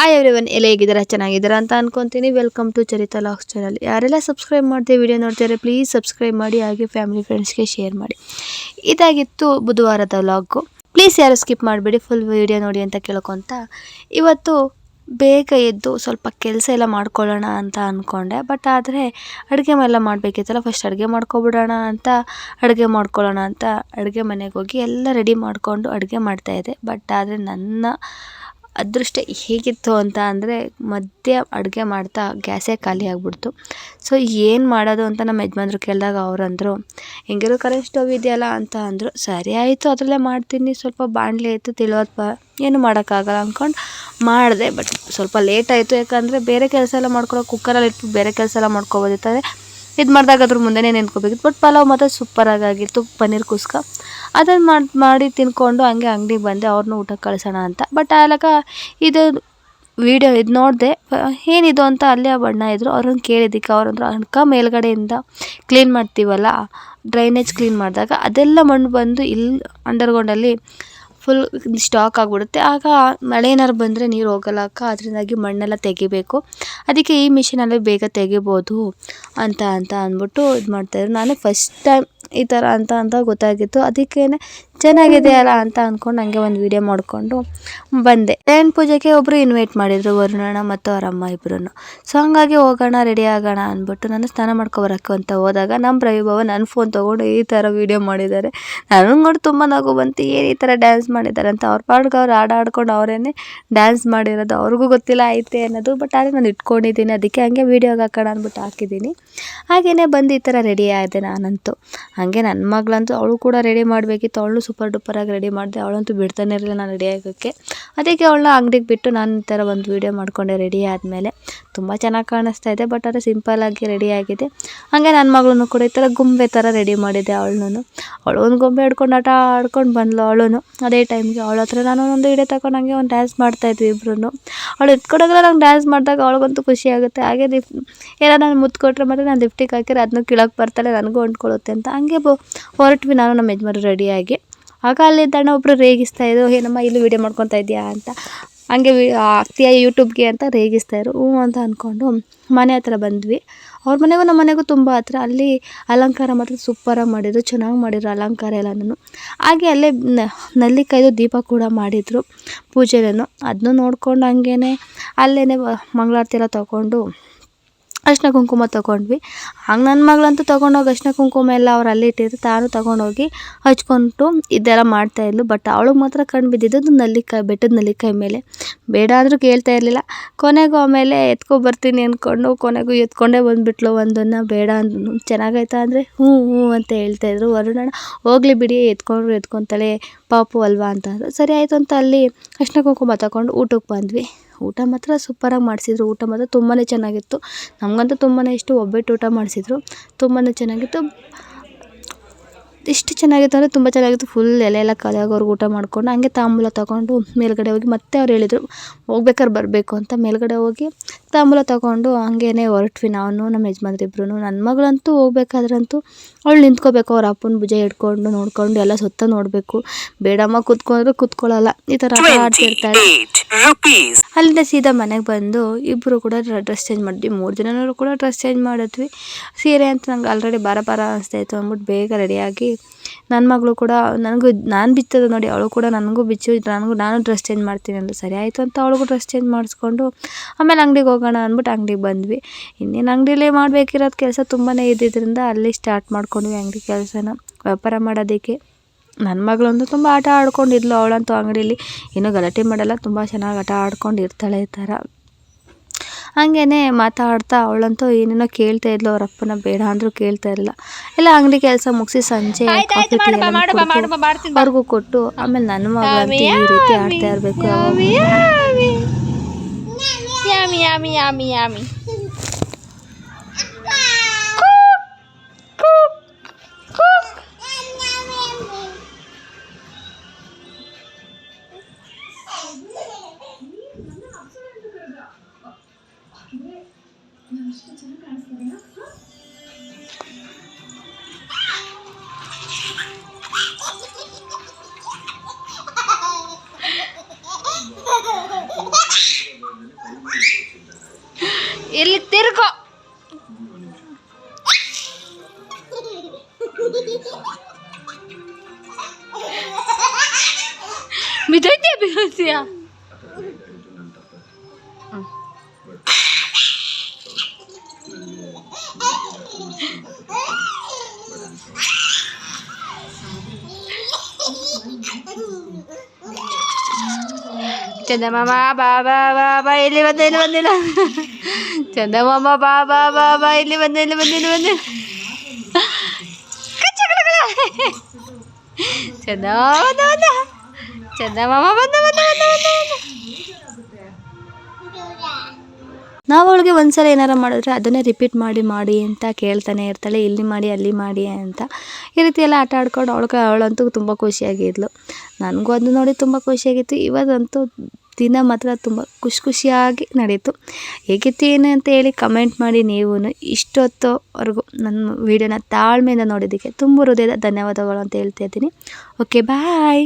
Hi every one ಎಲ್ಲ ಹೇಗಿದ್ದಾರೆ? ಚೆನ್ನಾಗಿದ್ದೀರಾ ಅಂತ ಅನ್ಕೊಂತೀನಿ. Welcome to Charitha vlogs channel ಯಾರೆಲ್ಲ ಸಬ್ಸ್ಕ್ರೈಬ್ ಮಾಡ್ತೀವಿ ವಿಡಿಯೋ ನೋಡ್ತಾರೆ ಪ್ಲೀಸ್ ಸಬ್ಸ್ಕ್ರೈಬ್ ಮಾಡಿ, ಹಾಗೆ ಫ್ಯಾಮಿಲಿ ಫ್ರೆಂಡ್ಸ್ಗೆ ಶೇರ್ ಮಾಡಿ. ಇದಾಗಿತ್ತು ಬುಧವಾರದ ವ್ಲಾಗು ಪ್ಲೀಸ್ ಯಾರು ಸ್ಕಿಪ್ ಮಾಡಬೇಡಿ ಫುಲ್ ವಿಡಿಯೋ ನೋಡಿ ಅಂತ ಕೇಳ್ಕೊತ. ಇವತ್ತು ಬೇಗ ಎದ್ದು ಸ್ವಲ್ಪ ಕೆಲಸ ಎಲ್ಲ ಮಾಡ್ಕೊಳ್ಳೋಣ ಅಂತ ಅಂದ್ಕೊಂಡೆ ಬಟ್ ಆದರೆ ಅಡುಗೆ ಎಲ್ಲ ಮಾಡಬೇಕಿತ್ತಲ್ಲ ಫಸ್ಟ್ ಅಡುಗೆ ಮಾಡ್ಕೊಬಿಡೋಣ ಅಂತ, ಅಡುಗೆ ಮಾಡ್ಕೊಳ್ಳೋಣ ಅಂತ ಅಡುಗೆ ಮನೆಗೆ ಹೋಗಿ ಎಲ್ಲ ರೆಡಿ ಮಾಡಿಕೊಂಡು ಅಡುಗೆ ಮಾಡ್ತಾಯಿದ್ದೆ ಬಟ್ ಆದರೆ ನನ್ನ ಅದೃಷ್ಟ ಹೇಗಿತ್ತು ಅಂತ ಅಂದರೆ ಮಧ್ಯ ಅಡುಗೆ ಮಾಡ್ತಾ ಗ್ಯಾಸೇ ಖಾಲಿ ಆಗಿಬಿಡ್ತು. ಸೊ ಏನು ಮಾಡೋದು ಅಂತ ನಮ್ಮ ಯಜಮಾನ್ರು ಕೇಳಿದಾಗ ಅವ್ರು ಅಂದರು ಹೆಂಗಿರೋ ಕರೆಂಟ್ ಸ್ಟವ್ ಇದೆಯಲ್ಲ? ಅಂತ ಅಂದರು, ಸರಿ ಆಯಿತು, ಅದರಲ್ಲೇ ಮಾಡ್ತೀನಿ. ಸ್ವಲ್ಪ ಬಾಣಲೆ ಇತ್ತು ತಿಳೋದು ಬ. ಏನು ಮಾಡೋಕ್ಕಾಗಲ್ಲ ಅಂದ್ಕೊಂಡು ಮಾಡಿದೆ. ಬಟ್ ಸ್ವಲ್ಪ ಲೇಟ್ ಆಯಿತು. ಯಾಕಂದರೆ ಬೇರೆ ಕೆಲಸ ಎಲ್ಲ ಮಾಡ್ಕೊಳ್ಳೋ ಕುಕ್ಕರಲ್ಲಿ ಇಟ್ಬಿಟ್ಟು ಬೇರೆ ಕೆಲಸ ಎಲ್ಲ ಮಾಡ್ಕೊಬೋದಿತ್ತು ಇದು ಮಾಡಿದಾಗ ಅದ್ರ ಮುಂದೆನೇ ನೆನ್ಕೋಬೇಕಿತ್ತು ಬಟ್ ಪಲಾವ್ ಮಾತ್ರ ಸೂಪರಾಗಿ ಆಗಿತ್ತು, ಪನ್ನೀರ್ ಕುಸ್ಕ. ಅದನ್ನು ಮಾಡಿ ಮಾಡಿ ತಿನ್ಕೊಂಡು ಹಂಗೆ ಅಂಗಡಿಗೆ ಬಂದೆ ಅವ್ರನ್ನೂ ಊಟಕ್ಕೆ ಕಳಿಸೋಣ ಅಂತ. ಬಟ್ ಆಲಕ ಇದು ವೀಡಿಯೋ ಇದು ನೋಡಿದೆ, ಏನಿದು ಅಂತ ಅಲ್ಲೇ ಬಣ್ಣ ಇದ್ದರು ಅವ್ರನ್ನ ಕೇಳಿದ್ದಕ್ಕೆ ಅವ್ರಂದ್ರು ಅನ್ಕ ಮೇಲ್ಗಡೆಯಿಂದ ಕ್ಲೀನ್ ಮಾಡ್ತೀವಲ್ಲ ಡ್ರೈನೇಜ್ ಕ್ಲೀನ್ ಮಾಡಿದಾಗ, ಅದೆಲ್ಲ ಮಣ್ಣು ಬಂದು ಇಲ್ಲಿ ಅಂಡರ್ಗ್ರೌಂಡಲ್ಲಿ ಫುಲ್ ಸ್ಟಾಕ್ ಆಗಿಬಿಡುತ್ತೆ. ಆಗ ಮಳೆ ಏನಾರು ಬಂದರೆ ನೀರು ಹೋಗಲ್ಲ ಅಕ್ಕ ಅದರಿಂದಾಗಿ ಮಣ್ಣೆಲ್ಲ ತೆಗಿಬೇಕು. ಅದಕ್ಕೆ ಈ ಮಿಷಿನಲ್ಲಿ ಬೇಗ ತೆಗಿಬೋದು ಅಂತ ಅಂತ ಅಂದ್ಬಿಟ್ಟು ಇದು ಮಾಡ್ತಾಯಿದ್ರು ನಾನು ಫಸ್ಟ್ ಟೈಮ್ ಈ ಥರ ಅಂತ ಅಂತ ಗೊತ್ತಾಗಿತ್ತು. ಅದಕ್ಕೇ ಚೆನ್ನಾಗಿದೆಯಲ್ಲ ಅಂತ ಅಂದ್ಕೊಂಡು ಹಂಗೆ ಒಂದು ವೀಡಿಯೋ ಮಾಡಿಕೊಂಡು ಬಂದೆ. ಜಯಂತ್ ಪೂಜೆಗೆ ಒಬ್ಬರು ಇನ್ವೈಟ್ ಮಾಡಿದರು, ವರುಣಣ್ಣ ಮತ್ತು ಅವರ ಅಮ್ಮ ಇಬ್ಬರೂ ಸೊ ಹಂಗಾಗಿ ಹೋಗೋಣ ರೆಡಿ ಆಗೋಣ ಅಂದ್ಬಿಟ್ಟು ನಾನು ಸ್ನಾನ ಮಾಡ್ಕೊಬರಕ್ಕೆ ಅಂತ ಹೋದಾಗ ನಮ್ಮ ರವಿಭವ ನನ್ನ ಫೋನ್ ತೊಗೊಂಡು ಈ ಥರ ವೀಡಿಯೋ ಮಾಡಿದ್ದಾರೆ. ನಾನು ನೋಡಿ ತುಂಬ ನಗು ಬಂತು ಏನು ಈ ಥರ ಡ್ಯಾನ್ಸ್ ಮಾಡಿದ್ದಾರೆ ಅಂತ. ಅವ್ರ ಪಾಡ್ಗೆ ಅವ್ರು ಹಾಡು ಆಡ್ಕೊಂಡು ಅವರೇನೆ ಡ್ಯಾನ್ಸ್ ಮಾಡಿರೋದು. ಅವ್ರಿಗೂ ಗೊತ್ತಿಲ್ಲ ಐತೆ ಅನ್ನೋದು ಬಟ್ ಆದರೆ ನಾನು ಇಟ್ಕೊಂಡಿದ್ದೀನಿ. ಅದಕ್ಕೆ ಹಂಗೆ ವೀಡಿಯೋಗೆ ಹಾಕೋಣ ಅಂದ್ಬಿಟ್ಟು ಹಾಕಿದ್ದೀನಿ. ಹಾಗೆಯೇ ಬಂದು ಈ ಥರ ರೆಡಿ ಆದೆ ನಾನಂತೂ. ಹಾಗೆ ನನ್ನ ಮಗಳಂತೂ ಅವಳು ಕೂಡ ರೆಡಿ ಮಾಡಬೇಕಿತ್ತು. ಅವಳು ಸೂಪರ್ ಡೂಪರಾಗಿ ರೆಡಿ ಮಾಡಿದೆ. ಅವಳಂತೂ ಬಿಡ್ತಾನೆ ಇರಲಿಲ್ಲ ನಾನು ರೆಡಿ ಆಗೋಕ್ಕೆ. ಅದಕ್ಕೆ ಅವಳನ್ನ ಅಂಗಡಿಗೆ ಬಿಟ್ಟು ನಾನು ಈ ಥರ ಒಂದು ವೀಡಿಯೋ ಮಾಡಿಕೊಂಡೆ ರೆಡಿ ಆದಮೇಲೆ. ತುಂಬ ಚೆನ್ನಾಗಿ ಕಾಣಿಸ್ತಾ ಇದೆ ಬಟ್ ಅದು ಸಿಂಪಲ್ಲಾಗಿ ರೆಡಿ ಆಗಿದೆ. ಹಾಗೆ ನನ್ನ ಮಗಳನ್ನು ಕೂಡ ಈ ಥರ ಗೊಂಬೆ ಥರ ರೆಡಿ ಮಾಡಿದೆ ಅವಳನ್ನು ಅವಳು ಒಂದು ಗೊಂಬೆ ಹಿಡ್ಕೊಂಡು ಆಟ ಆಡ್ಕೊಂಡು ಬಂದ್ಲು ಅವಳು ಅದೇ ಟೈಮ್ಗೆ ಅವಳ ಹತ್ರ ನಾನು ಒಂದು ತಗೊಂಡು ಹಂಗೆ ಒಂದು ಡ್ಯಾನ್ಸ್ ಮಾಡ್ತಾಯಿದ್ವಿ ಇಬ್ಬರು ಅವಳು ಎತ್ಕೊಡೋದ್ರೆ ನಂಗೆ ಡ್ಯಾನ್ಸ್ ಮಾಡಿದಾಗ ಅವಳಿಗಂತೂ ಖುಷಿ ಆಗುತ್ತೆ. ಹಾಗೆ ದಿಫ್ ಏನೋ ನಾನು ಮುತ್ತು ಕೊಟ್ಟರೆ ಮತ್ತು ನಾನು ಲಿಫ್ಟಿಗೆ ಹಾಕಿದ್ರೆ ಅದನ್ನು ಕೀಳಕ್ಕೆ ಬರ್ತಾಳೆ, ನನಗೂ ಅಂಟ್ಕೊಳ್ಳುತ್ತೆ ಅಂತ. ಹಂಗೆ ಬೊ ಹೊರಟ್ವಿ ನಾನು ನಮ್ಮ ಯಜಮಾನ್ರು ರೆಡಿಯಾಗಿ ಆಗ. ಅಲ್ಲಿದ್ದಣ್ಣ ಒಬ್ಬರು ರೇಗಿಸ್ತಾ ಇದ್ರು ಏನಮ್ಮ ಇಲ್ಲಿ ವೀಡಿಯೋ ಮಾಡ್ಕೊತಾ ಇದೆಯಾ ಅಂತ. ಹಂಗೆ ವಿ ಆಗ್ತೀಯಾ ಯೂಟ್ಯೂಬ್ಗೆ ಅಂತ ರೇಗಿಸ್ತಾಯಿದ್ರು ಹ್ಞೂ ಅಂತ ಅಂದ್ಕೊಂಡು ಮನೆ ಹತ್ರ ಬಂದ್ವಿ. ಅವ್ರ ಮನೆಗೂ ನಮ್ಮ ಮನೆಗೂ ತುಂಬ ಹತ್ರ ಅಲ್ಲಿ ಅಲಂಕಾರ ಮಾತ್ರ ಸೂಪರಾಗಿ ಮಾಡಿದ್ರು, ಚೆನ್ನಾಗಿ ಮಾಡಿದ್ರು ಅಲಂಕಾರ ಎಲ್ಲನೂ ಹಾಗೆ ಅಲ್ಲೇ ನಲ್ಲಿಕಾಯ್ದು ದೀಪ ಕೂಡ ಮಾಡಿದರು ಪೂಜೆನೂ ಅದನ್ನೂ ನೋಡ್ಕೊಂಡು ಹಂಗೇ ಅಲ್ಲೇ ಮಂಗಳಾರತಿ ಎಲ್ಲ ತೊಗೊಂಡು ಅರಿಶಿನ ಕುಂಕುಮ ತೊಗೊಂಡ್ವಿ. ಹಂಗೆ ನನ್ನ ಮಗಳಂತೂ ತೊಗೊಂಡೋಗಿ ಅರಿಶಿನ ಕುಂಕುಮ ಎಲ್ಲ ಅವ್ರು ಅಲ್ಲಿ ಇಟ್ಟಿದ್ರು, ತಾನು ತೊಗೊಂಡೋಗಿ ಹಚ್ಕೊಂಡು ಇದೆಲ್ಲ ಮಾಡ್ತಾಯಿದ್ಲು ಬಟ್ ಅವಳಿಗೆ ಮಾತ್ರ ಕಣ್ಣು ಬಿದ್ದಿದ್ದು ನಲ್ಲಿಕಾಯಿ, ಬೆಟ್ಟದ ನಲ್ಲಿಕಾಯಿ ಮೇಲೆ. ಬೇಡ ಅಂದರೂ ಕೇಳ್ತಾ ಇರಲಿಲ್ಲ. ಕೊನೆಗೂ ಆಮೇಲೆ ಎತ್ಕೊ ಬರ್ತೀನಿ ಅಂದ್ಕೊಂಡು ಕೊನೆಗೂ ಎತ್ಕೊಂಡೇ ಬಂದುಬಿಟ್ಲು ಒಂದನ್ನು. ಬೇಡ ಅಂದನು. ಚೆನ್ನಾಗೈತಾ ಅಂದರೆ ಹ್ಞೂ ಹ್ಞೂ ಅಂತ ಹೇಳ್ತಾಯಿದ್ರು ವರುಣಣ್ಣ ಹೋಗ್ಲಿ ಬಿಡಿ, ಎತ್ಕೊಂಡ್ರು ಎತ್ಕೊತಾಳೆ, ಪಾಪು ಅಲ್ವಾ ಅಂತ ಸರಿ ಆಯಿತು ಅಂತ ಅಲ್ಲಿ ಅರಿಶಿನ ಕುಂಕುಮ ತಗೊಂಡು ಊಟಕ್ಕೆ ಬಂದ್ವಿ. ಊಟ ಮಾತ್ರ ಸೂಪರಾಗಿ ಮಾಡಿಸಿದ್ರು. ಊಟ ಮಾತ್ರ ತುಂಬಾ ಚೆನ್ನಾಗಿತ್ತು. ನಮಗಂತೂ ತುಂಬಾ ಇಷ್ಟ. ಒಬ್ಬಟ್ಟು ಊಟ ಮಾಡಿಸಿದ್ರು. ತುಂಬಾ ಚೆನ್ನಾಗಿತ್ತು. ಎಷ್ಟು ಚೆನ್ನಾಗಿತ್ತು ಅಂದರೆ ತುಂಬ ಚೆನ್ನಾಗಿತ್ತು. ಫುಲ್ ಎಲೆ ಎಲ್ಲ ಖಾಲಿ ಆಗೋರ್ಗೆ ಊಟ ಮಾಡಿಕೊಂಡು ಹಂಗೆ ತಾಂಬೂಲ ತೊಗೊಂಡು ಮೇಲ್ಗಡೆ ಹೋಗಿ ಮತ್ತೆ ಅವ್ರು ಹೇಳಿದರು, ಹೋಗ್ಬೇಕಾದ್ರೆ ಬರಬೇಕು ಅಂತ. ಮೇಲ್ಗಡೆ ಹೋಗಿ ತಾಂಬೂಲ ತೊಗೊಂಡು ಹಂಗೇ ಹೊರಟ್ವಿ ನಾನು ನಮ್ಮ ಯಜಮಾನ್ರಿಬ್ರು ನನ್ನ ಮಗಳಂತೂ ಹೋಗ್ಬೇಕಾದ್ರಂತೂ ಅವಳು ನಿಂತ್ಕೋಬೇಕು. ಅವ್ರ ಅಪ್ಪನ ಭುಜ ಹಿಡ್ಕೊಂಡು ನೋಡ್ಕೊಂಡು ಎಲ್ಲ ಸುತ್ತ ನೋಡಬೇಕು. ಬೇಡಮ್ಮ ಕೂತ್ಕೊಂಡ್ರೆ ಕೂತ್ಕೊಳ್ಳಲ್ಲ. ಈ ಥರ ಆಡ್ತಿರ್ತಾಳೆ ಅಲ್ಲಿಂದ ಸೀದಾ ಮನೆಗೆ ಬಂದು ಇಬ್ಬರು ಕೂಡ ಡ್ರೆಸ್ ಚೇಂಜ್ ಮಾಡಿದ್ವಿ. ಮೂರು ಜನನೂ ಕೂಡ ಡ್ರೆಸ್ ಚೇಂಜ್ ಮಾಡಿದ್ವಿ. ಸೀರೆ ಅಂತ ನಂಗೆ ಆಲ್ರೆಡಿ ಬಾರ ಬಾರ ಅನಿಸ್ತಾಯಿತ್ತು. ಅಂದ್ಬಿಟ್ಟು ಬೇಗ ರೆಡಿಯಾಗಿ ನನ್ನ ಮಗಳು ಕೂಡ ನನಗೂ, ನಾನು ಬಿಚ್ಚೋದು ನೋಡಿ ಅವಳು ಕೂಡ ನನಗೂ ಬಿಚ್ಚು, ನನಗೂ ನಾನು ಡ್ರೆಸ್ ಚೇಂಜ್ ಮಾಡ್ತೀನಿ ಅಂದ್ರೆ ಸರಿ ಆಯಿತು ಅಂತ ಅವಳಿಗೂ ಡ್ರೆಸ್ ಚೇಂಜ್ ಮಾಡಿಸ್ಕೊಂಡು ಆಮೇಲೆ ಅಂಗಡಿಗೆ ಹೋಗೋಣ ಅಂದ್ಬಿಟ್ಟು ಅಂಗಡಿಗೆ ಬಂದ್ವಿ. ಇನ್ನೇನು ಅಂಗಡಿಯಲ್ಲಿ ಮಾಡಬೇಕಿರೋದು ಕೆಲಸ ತುಂಬಾ ಇದ್ದಿದ್ದರಿಂದ ಅಲ್ಲಿ ಸ್ಟಾರ್ಟ್ ಮಾಡ್ಕೊಂಡ್ವಿ ಅಂಗಡಿ ಕೆಲಸನ. ವ್ಯಾಪಾರ ಮಾಡೋದಕ್ಕೆ. ನನ್ನ ಮಗಳಂತೂ ತುಂಬ ಆಟ ಆಡ್ಕೊಂಡಿದ್ಲು ಅವಳಂತೂ ಅಂಗಡೀಲಿ. ಏನೂ ಗಲಾಟೆ ಮಾಡಲ್ಲ ತುಂಬ ಚೆನ್ನಾಗಿ ಆಟ ಆಡ್ಕೊಂಡು ಇರ್ತಾಳೆ ಈ ಥರ. ಹಂಗೇ ಮಾತಾಡ್ತಾ ಅವಳಂತೂ ಏನೇನೋ ಕೇಳ್ತಾ ಇದ್ಲು ಅವ್ರ ಅಪ್ಪನ ಬೇಡ ಅಂದರೂ ಕೇಳ್ತಾ ಇರಲಿಲ್ಲ ಎಲ್ಲ ಅಂಗಡಿ ಕೆಲಸ ಮುಗಿಸಿ ಸಂಜೆ ಅವ್ರಿಗೂ ಕೊಟ್ಟು ಆಮೇಲೆ ನನ್ನ ಮಗಳಂತೂ ಈ ರೀತಿ ಆಡ್ತಾ ಇರಬೇಕು ಯಾಮಿ ಯಾಮಿ ಯಾಮಿ yummy. ಇಲ್ಲಿ ತಿರ್ಗೋ ಬಿದ್ದೋಯ್ತೀಯ ಬಿದ್ದೋಯ್ತೀಯ ಚಂದಮಾಮ ಬಾ ಬಾ ಬಾ ಬಾ ಇಲ್ಲಿ ಬಂದ ಇಲ್ಲಿ ಬಂದಿಲ್ಲ ಚಂದಮಾಮ, ಬಾ ಬಾ ಬಾ ಬಾ, ಇಲ್ಲಿ ಬಂದೆ ಇಲ್ಲಿ ಬಂದೆ ಇಲ್ಲಿ ಬಂದು ಚಂದ, ಬಂದ ಬಂದ. ಚಂದಮಾಮ, ಬಂದ ಬಂದ ಬಂದ ನಾವು ಅವಳಿಗೆ ಒಂದ್ಸಲ ಏನಾರ ಮಾಡಿದ್ರೆ ಅದನ್ನೇ ರಿಪೀಟ್ ಮಾಡಿ ಮಾಡಿ ಅಂತ ಕೇಳ್ತಾನೆ ಇರ್ತಾಳೆ. ಇಲ್ಲಿ ಮಾಡಿ, ಅಲ್ಲಿ ಮಾಡಿ ಅಂತ. ಈ ರೀತಿ ಎಲ್ಲ ಆಟ ಆಡ್ಕೊಂಡು ಅವಳಿಗೆ, ಅವಳಂತೂ ತುಂಬ ಖುಷಿಯಾಗಿದ್ಲು. ನನಗೂ ಅದು ನೋಡಿ ತುಂಬ ಖುಷಿಯಾಗಿತ್ತು. ಇವತ್ತಂತೂ ದಿನ ಮಾತ್ರ ತುಂಬ ಖುಷಿ ಖುಷಿಯಾಗಿ ನಡೆಯಿತು. ಹೇಗಿತ್ತು ಏನು ಅಂತ ಹೇಳಿ ಕಮೆಂಟ್ ಮಾಡಿ ನೀವು ಇಷ್ಟೊತ್ತುವರೆಗೂ ನನ್ನ ವೀಡಿಯೋನ ತಾಳ್ಮೆಯಿಂದ ನೋಡಿದ್ದಕ್ಕೆ ತುಂಬ ಹೃದಯದ ಧನ್ಯವಾದಗಳು ಅಂತ ಹೇಳ್ತಾ ಇದ್ದೀನಿ. Okay bye